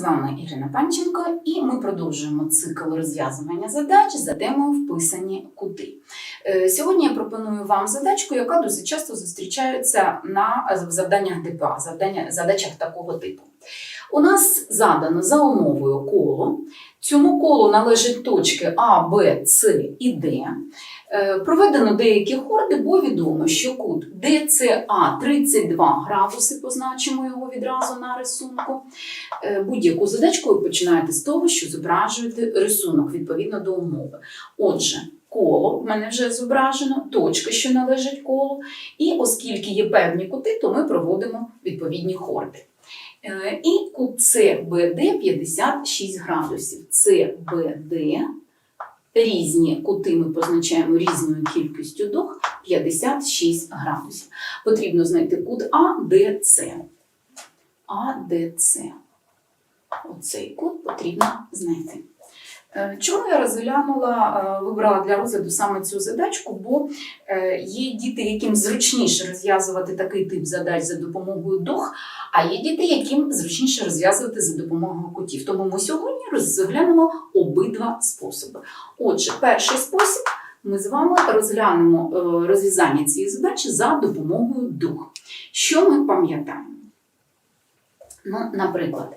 з вами Ірина Панченко, і ми продовжуємо цикл розв'язування задач за темою вписані кути. Е, Сьогодні я пропоную вам задачку, яка досить часто зустрічається на завданнях ДПА, завдання, задачах такого типу. У нас задано за умовою коло. Цьому колу належать точки А, Б, С і Д. Е, Проведено деякі хорди, бо відомо, що кут ДЦА 32 градуси, позначимо його відразу на рисунку. Е, Будь-яку задачку ви починаєте з того, що зображуєте рисунок відповідно до умови. Отже, коло в мене вже зображено, точка, що належить колу, і оскільки є певні кути, то ми проводимо відповідні хорди. І кут СБД 56 градусів. CBD різні кути ми позначаємо різною кількістю дох 56 градусів. Потрібно знайти кут АДЦ. АДЦ. Оцей кут потрібно знайти. Е, Чому я розглянула, е, вибрала для розгляду саме цю задачку, бо е, є діти, яким зручніше розв'язувати такий тип задач за допомогою дух, а є діти, яким зручніше розв'язувати за допомогою кутів. Тому ми сьогодні розглянемо обидва способи. Отже, перший спосіб ми з вами розглянемо розв'язання цієї задачі за допомогою дух. Що ми пам'ятаємо? Ну, наприклад,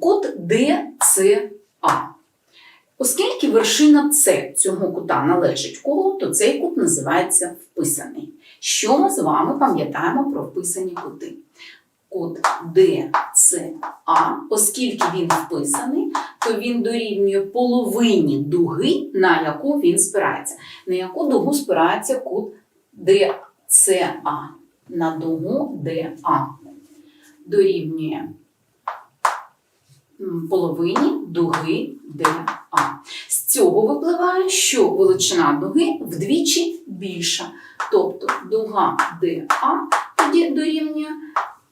кут ДЦА. Оскільки вершина С цього кута належить колу, то цей кут називається вписаний. Що ми з вами пам'ятаємо про вписані кути? Кут ДЦА, оскільки він вписаний, то він дорівнює половині дуги, на яку він спирається. На яку дугу спирається кут ДЦА? На дугу ДА. Дорівнює половині дуги ДА. З цього випливає, що величина дуги вдвічі більша. Тобто дуга ДА тоді дорівнює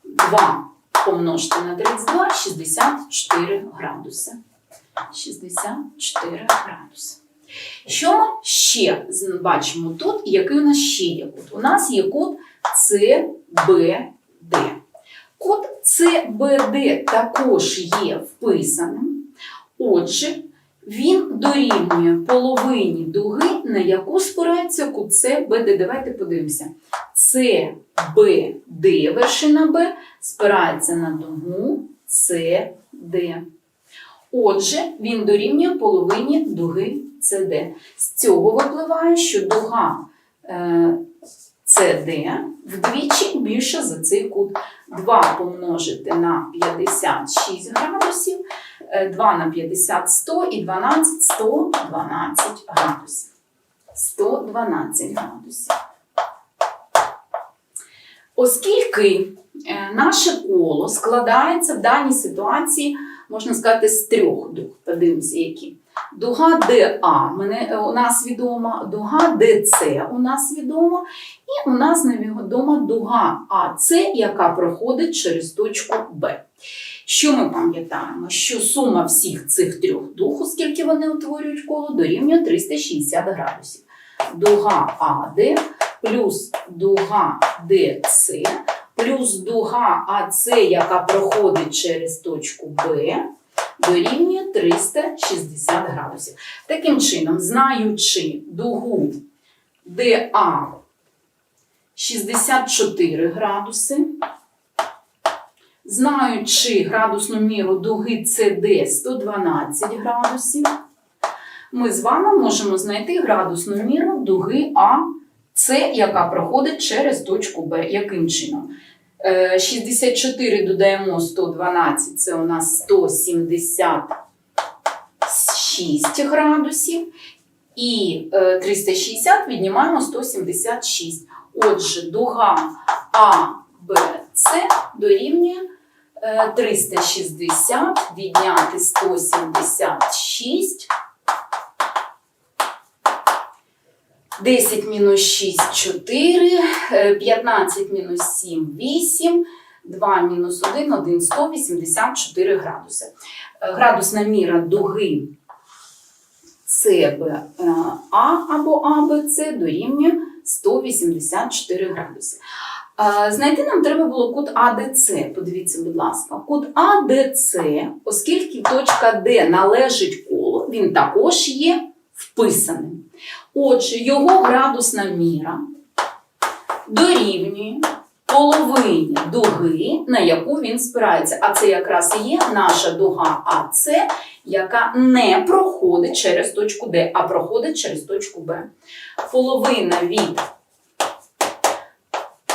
2 помножити на 32 64 градуси. 64 градуси. Що ми ще бачимо тут? Який у нас ще є кут? У нас є кут CBD. Кут CBD також є вписаним. Отже, він дорівнює половині дуги, на яку спирається кут CBD. Давайте подивимося. CBD, вершина Б, спирається на дугу CD. Отже, він дорівнює половині дуги CD. З цього випливає, що дуга е, CD вдвічі більша за цей кут. 2 помножити на 56 градусів, е, 2 на 50 100 і 12 112 градусів. 112 градусів. Оскільки е, наше коло складається в даній ситуації, можна сказати, з трьох дуг. Подивимося, які. Дуга ДА мене, е, у нас відома, дуга ДЦ у нас відома, і у нас невідома дуга АЦ, яка проходить через точку Б. Що ми пам'ятаємо? Що сума всіх цих трьох дуг, оскільки вони утворюють коло, дорівнює 360 градусів. Дуга АД плюс дуга ДЦ плюс дуга АЦ, яка проходить через точку Б, дорівнює 360 градусів. Таким чином, знаючи дугу ДА 64 градуси, знаючи градусну міру дуги CD 112 градусів, ми з вами можемо знайти градусну міру дуги АЦ, яка проходить через точку Б. Яким чином? Е, 64 додаємо 112, це у нас 176 градусів. І е, 360 віднімаємо 176. Отже, дуга АБЦ дорівнює е, 360 відняти 176. 10 мінус 6 4, е, 15 мінус 7 8, 2 мінус 1 1 184 градуси. Е, Градусна міра дуги СБА або АБЦ дорівнює 184 градуси. Знайти нам треба було кут АДЦ. Подивіться, будь ласка, кут АДЦ, оскільки точка Д належить колу, він також є вписаним. Отже, його градусна міра дорівнює половині дуги, на яку він спирається. А це якраз і є наша дуга АЦ, яка не проходить через точку Д, а проходить через точку Б. Половина від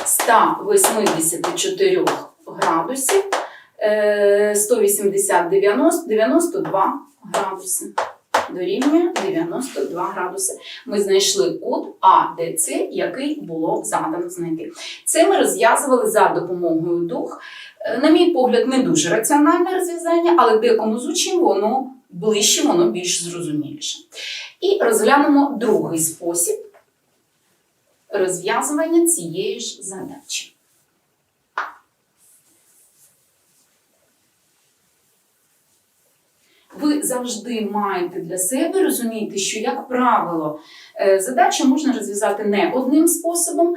184 градусів, е, 180 90, 92 градуси. Дорівнює 92 градуси. Ми знайшли кут АДЦ, який було задано знайти. Це ми розв'язували за допомогою дух. Е, На мій погляд, не дуже раціональне розв'язання, але декому з учнів воно ближче, воно більш зрозуміліше. І розглянемо другий спосіб розв'язування цієї ж задачі. Ви завжди маєте для себе розуміти, що, як правило, е, задачу можна розв'язати не одним способом,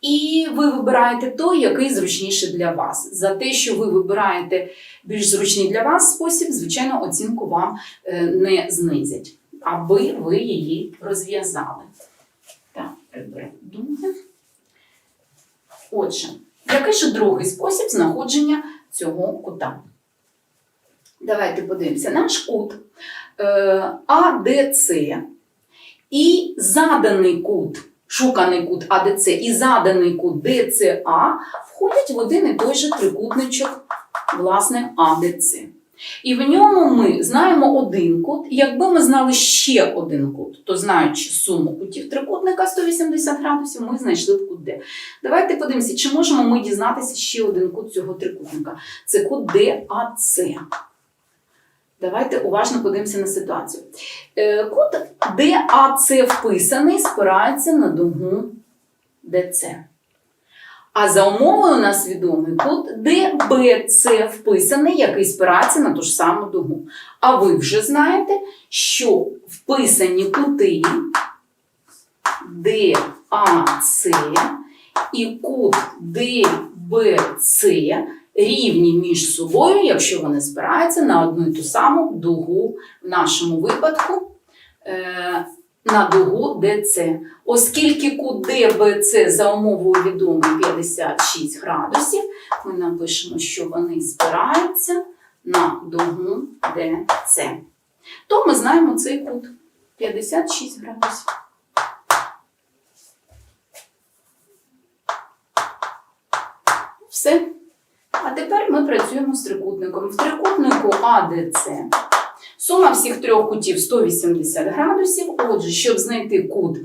і ви вибираєте той, який зручніший для вас. За те, що ви вибираєте більш зручний для вас спосіб, звичайно, оцінку вам е, не знизять, аби ви її розв'язали. Так, думки. Отже, який же другий спосіб знаходження цього кута? Давайте подивимося. Наш кут е, АДЦ і заданий кут, шуканий кут АДЦ і заданий кут ДЦА входять в один і той же трикутничок, власне, АДЦ. І в ньому ми знаємо один кут. Якби ми знали ще один кут, то знаючи суму кутів трикутника 180 градусів, ми знайшли б кут Д. Давайте подивимося, чи можемо ми дізнатися ще один кут цього трикутника. Це кут ДАЦ. Давайте уважно подивимося на ситуацію. Е, Кут ДАЦ вписаний спирається на дугу ДЦ. А за умовою у нас відомий кут ДБЦ вписаний, який спирається на ту ж саму дугу. А ви вже знаєте, що вписані кути ДАЦ і кут ДБЦ рівні між собою, якщо вони спираються на одну і ту саму дугу, в нашому випадку е, на дугу ДЦ. Оскільки кут ДБЦ за умовою відомий 56 градусів, ми напишемо, що вони спираються на дугу ДЦ. То ми знаємо цей кут 56 градусів. Все. А тепер ми працюємо з трикутником. В трикутнику АДЦ сума всіх трьох кутів 180 градусів. Отже, щоб знайти кут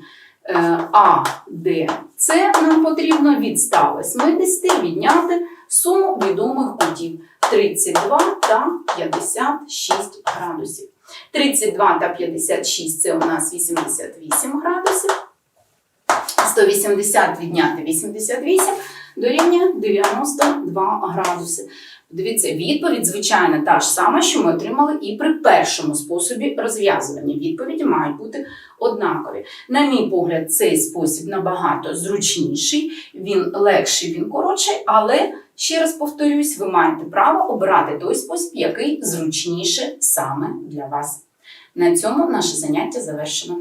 е, АДЦ, нам потрібно від 180 відняти суму відомих кутів 32 та 56 градусів. 32 та 56 це у нас 88 градусів. 180 відняти 88 дорівнює 92 градуси. Дивіться, відповідь, звичайно, та ж сама, що ми отримали і при першому способі розв'язування. Відповіді мають бути однакові. На мій погляд, цей спосіб набагато зручніший, він легший, він коротший, але ще раз повторюсь, ви маєте право обирати той спосіб, який зручніше саме для вас. На цьому наше заняття завершено.